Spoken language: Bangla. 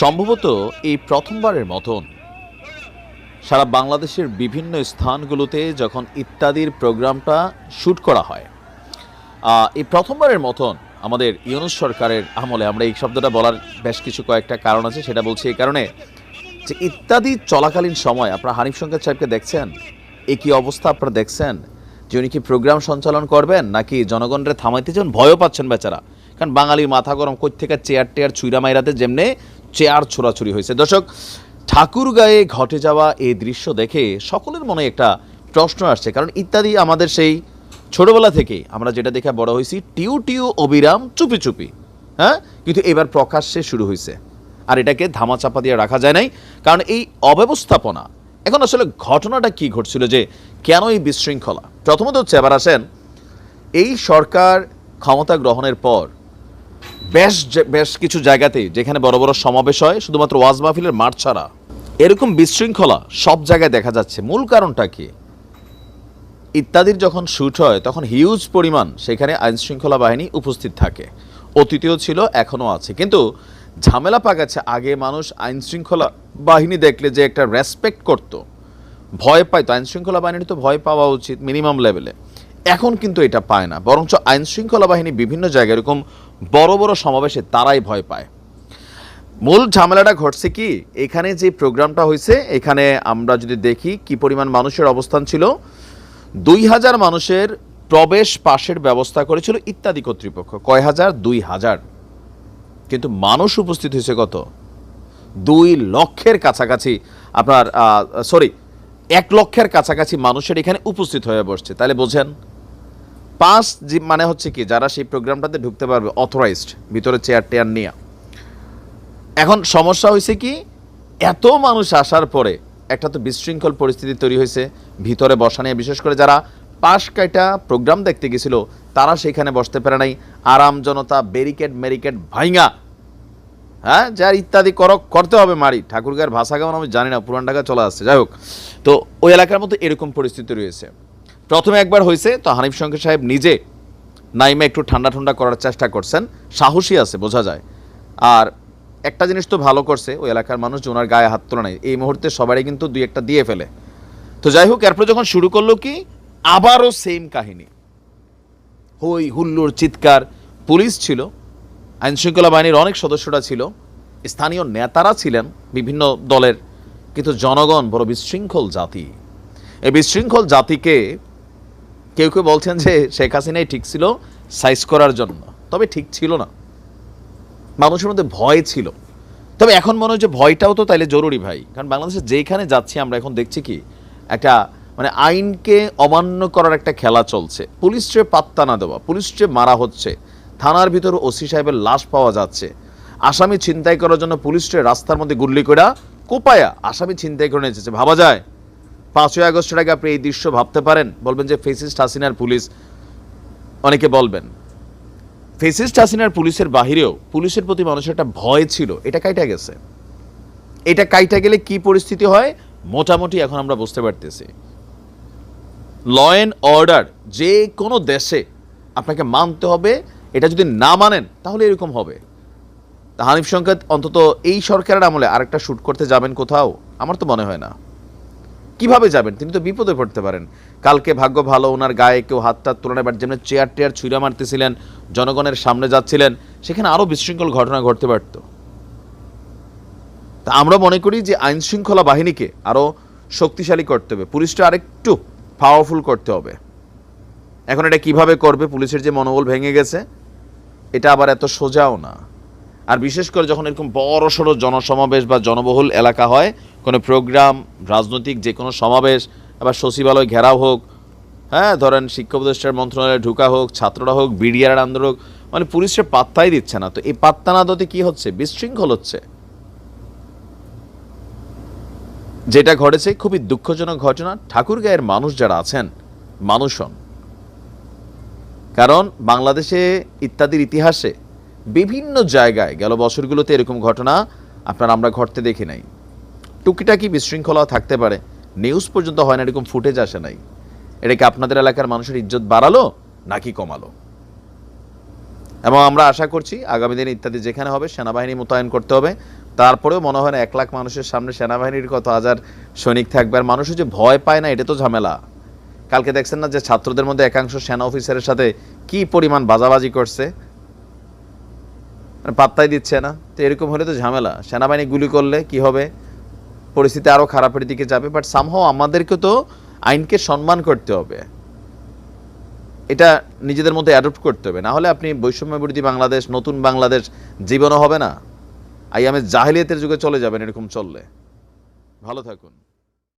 সম্ভবত এই প্রথমবারের মতন। সারা বাংলাদেশের বিভিন্ন স্থানগুলোতে যখন ইত্যাদির প্রোগ্রামটা শ্যুট করা হয় এই প্রথমবারের মতন আমাদের ইউনুস সরকারের আমলে আমরা এই শব্দটা বলার বেশ কিছু কয়েকটা কারণ আছে, সেটা বলছি এই কারণে যে ইত্যাদি চলাকালীন সময়, আপনারা হানিফ শঙ্কর সাহেবকে দেখছেন? এ কী অবস্থা আপনারা দেখছেন? যে উনি কি প্রোগ্রাম সঞ্চালন করবেন, নাকি জনগণরে থামাইতে যেমন ভয়ও পাচ্ছেন বেচারা। কারণ বাঙালির মাথা গরম কই থেকে চেয়ার টেয়ার ছুঁড়া মাইরাতে যেমনে চেয়ার ছোড়াছুরি হয়েছে। দর্শক, ঠাকুর গায়ে ঘটে যাওয়া এই দৃশ্য দেখে সকলের মনে একটা প্রশ্ন আসছে। কারণ ইত্যাদি আমাদের সেই ছোটবেলা থেকে আমরা যেটা দেখে বড় হয়েছি, টিউ টিউ অবিরাম চুপি চুপি। হ্যাঁ? কিন্তু এবার প্রকাশ্যে শুরু হয়েছে। আর এটাকে ধামাচাপা দিয়ে রাখা যায় নাই। কারণ এই অব্যবস্থাপনা, এখন আসলে ঘটনাটা কি ঘটছিল যে কেন এই বিশৃঙ্খলা? প্রথমত হচ্ছে, এবার আসেন, এই সরকার ক্ষমতা গ্রহণের পর বেশ বেশ কিছু জায়গাতে যেখানে বড় বড় সমাবেশ হয়, শুধুমাত্র ওয়াজ মাহফিলের মাঠ ছাড়া। এরকম বিশৃঙ্খলা সব জায়গায় দেখা যাচ্ছে। মূল কারণটা কি? ইত্যাদির যখন শ্যুট হয়, তখন হিউজ পরিমাণ সেখানে আইন শৃঙ্খলা বাহিনী উপস্থিত থাকে। অতীতেও ছিল, এখনও আছে। কিন্তু ঝামেলা পাকাচ্ছে। আগে মানুষ আইন শৃঙ্খলা বাহিনী দেখলে যে একটা রেসপেক্ট করত। ভয় পাইতো। আইন শৃঙ্খলা বাহিনীর তো ভয় পাওয়া উচিত মিনিমাম লেভেলে এখন কিন্তু এটা পায় না। বরঞ্চ আইন শৃঙ্খলা বাহিনী বিভিন্ন জায়গায় এরকম বড় বড় সমাবেশে তারাই ভয় পায়। মূল ঝামেলাটা ঘটছে কি? এখানে যে প্রোগ্রামটা হয়েছে, এখানে আমরা যদি দেখি কি পরিমাণ মানুষের অবস্থান ছিল, দুই হাজার মানুষের প্রবেশ পাশের ব্যবস্থা করেছিল ইত্যাদি কর্তৃপক্ষ, কয় হাজার? দুই হাজার। কিন্তু মানুষ উপস্থিত হয়েছে কত? দুই লক্ষের কাছাকাছি আপনার সরি এক লক্ষের কাছাকাছি মানুষের এখানে উপস্থিত হয়ে বসছে। তাহলে বোঝেন জি মানে হচ্ছে কি, যারা সেই প্রোগ্রামটাতে ঢুকতে পারবে অথরাইজড ভিতরে চেয়ার টেয়ার নিয়ে। এখন সমস্যা হয়েছে কি, এত মানুষ আসার পরে একটা তো বিশৃঙ্খল পরিস্থিতি তৈরি হয়েছে ভিতরে বসা নিয়ে, বিশেষ করে যারা পাশ কাইটা প্রোগ্রাম দেখতে গেছিল, তারা সেখানে বসতে পারে নাই, আরাম জনতা ব্যারিকেড মেরিকেড ভাইঙা। হ্যাঁ যার ইত্যাদি কর করতে হবে মারি। ঠাকুরগার ভাষা কেমন আমি জানি না, পুরান ঢাকা চলে আসছে। যাই হোক, তো ওই এলাকার মতো এরকম পরিস্থিতি রয়েছে। প্রথমে একবার হয়েছে, তো হানিফ শঙ্কর সাহেব নিজে নাইমে একটু ঠান্ডা ঠান্ডা করার চেষ্টা করছেন। সাহসী আছে, বোঝা যায়। আর একটা জিনিস তো ভালো করছে, ওই এলাকার মানুষ যে ওনার গায়ে হাত তোলা নাই, এই মুহূর্তে সবারই কিন্তু দুই একটা দিয়ে ফেলে। তো যাই হোক, এরপর যখন শুরু করল কি, আবারও সেম কাহিনী। হই হুল্লোর চিৎকার, পুলিশ ছিল, আইনশৃঙ্খলা বাহিনীর অনেক সদস্যরা ছিল, স্থানীয় নেতারা ছিলেন বিভিন্ন দলের, কিন্তু জনগণ বড় বিশৃঙ্খল জাতি। এই বিশৃঙ্খল জাতিকে কেউ কেউ বলছেন যে শেখ হাসিনাই ঠিক ছিল সাইজ করার জন্য। তবে ঠিক ছিল না। মানুষের মধ্যে ভয় ছিল। তবে এখন মনে হয় যে ভয়টাও তো তাইলে জরুরি ভাই। কারণ বাংলাদেশে যেখানে যাচ্ছি আমরা এখন দেখছি কি একটা মানে আইনকে অমান্য করার একটা খেলা চলছে। পুলিশকে পাত্তা না দেওয়া পুলিশকে মারা হচ্ছে থানার ভিতর ওসি সাহেবের লাশ পাওয়া যাচ্ছে। আসামি ছিনতাই করার জন্য পুলিশকে রাস্তার মধ্যে গুল্লি করে কোপায়া আসামি ছিনতাই করে নিয়ে এসেছে। ভাবা যায়? পাঁচই আগস্টের আগে আপনি এই দৃশ্য ভাবতে পারেন? বলবেন যে ফেসিস্ট হাসিনার পুলিশ, অনেকে বলবেন। ফেসিস্ট হাসিনার পুলিশের বাহিরেও পুলিশের প্রতি মানুষের একটা ভয় ছিল। এটা কাইটা গেছে? এটা কাইটা গেলে কি পরিস্থিতি হয়? মোটামুটি এখন আমরা বুঝতে পারতেছি। ল অ্যান্ড অর্ডার যে কোনো দেশে আপনাকে মানতে হবে। এটা যদি না মানেন, তাহলে এরকম হবে। হানিফ সংকেত অন্তত এই সরকারের আমলে আরেকটা শ্যুট করতে যাবেন কোথাও? আমার তো মনে হয় না। কীভাবে যাবেন? তিনি তো বিপদে পড়তে পারেন। কালকে ভাগ্য ভালো, ওনার গায়ে কেউ হাত টাত তুলনায় বাট যেমন চেয়ার টেয়ার ছুঁড়া মারতেছিলেন, জনগণের সামনে যাচ্ছিলেন, সেখানে আরও বিশৃঙ্খল ঘটনা ঘটতে পারত। তা আমরা মনে করি যে আইন শৃঙ্খলা বাহিনীকে আরও শক্তিশালী করতে হবে। পুলিশটা আরেকটু পাওয়ারফুল করতে হবে। এখন এটা কীভাবে করবে? পুলিশের যে মনোবল ভেঙে গেছে, এটা আবার এত সোজাও না। আর বিশেষ করে যখন এরকম বড় সড়ো জনসমাবেশ বা জনবহুল এলাকা হয়, কোনো প্রোগ্রাম, রাজনৈতিক যে কোনো সমাবেশ, আবার সচিবালয় ঘেরাও হোক হ্যাঁ ধরেন শিক্ষা উপদেষ্টার মন্ত্রণালয়ে ঢুকা হোক, ছাত্ররা হোক, বিডিআর আন্দোলন হোক মানে পুলিশের পাত্তাই দিচ্ছে না। তো এই পাত্তা না দিতে কি হচ্ছে? বিশৃঙ্খল হচ্ছে। যেটা ঘটেছে খুবই দুঃখজনক ঘটনা। ঠাকুরগাঁয়ের মানুষ যারা আছেন, মানুষ হন। কারণ বাংলাদেশে ইত্যাদির ইতিহাসে বিভিন্ন জায়গায় গেল বছরগুলোতে এরকম ঘটনা, আপনার আমরা ঘটতে দেখি নাই। টুকিটাকি বিশৃঙ্খলা থাকতে পারে। নিউজ পর্যন্ত হয় না এরকম ফুটেজ আসে নাই। এটা কি আপনাদের এলাকার মানুষের ইজ্জত বাড়ালো, নাকি কমালো? এবং আমরা আশা করছি আগামী দিনে ইত্যাদি যেখানে হবে, সেনাবাহিনী মোতায়েন করতে হবে। তারপরেও মনে হয় না এক লাখ মানুষের সামনে সেনাবাহিনীর কত হাজার সৈনিক থাকবে। আর মানুষ যে ভয় পায় না, এটা তো ঝামেলা। কালকে দেখছেন না যে ছাত্রদের মধ্যে একাংশ সেনা অফিসারের সাথে কি পরিমাণ বাজাবাজি করছে? পাত্তাই দিচ্ছে না। তো এরকম হলে তো ঝামেলা। সেনাবাহিনী গুলি করলে কি হবে? পরিস্থিতি আরও খারাপের দিকে যাবে। বাট সামহাও আমাদেরকে তো আইনকে সম্মান করতে হবে। এটা নিজেদের মধ্যে অ্যাডপ্ট করতে হবে। না হলে আপনি বৈষম্য বিরোধী বাংলাদেশ, নতুন বাংলাদেশ জীবনও হবে না। আই আমি জাহিলিয়াতের যুগে চলে যাবেন এরকম চললে। ভালো থাকুন।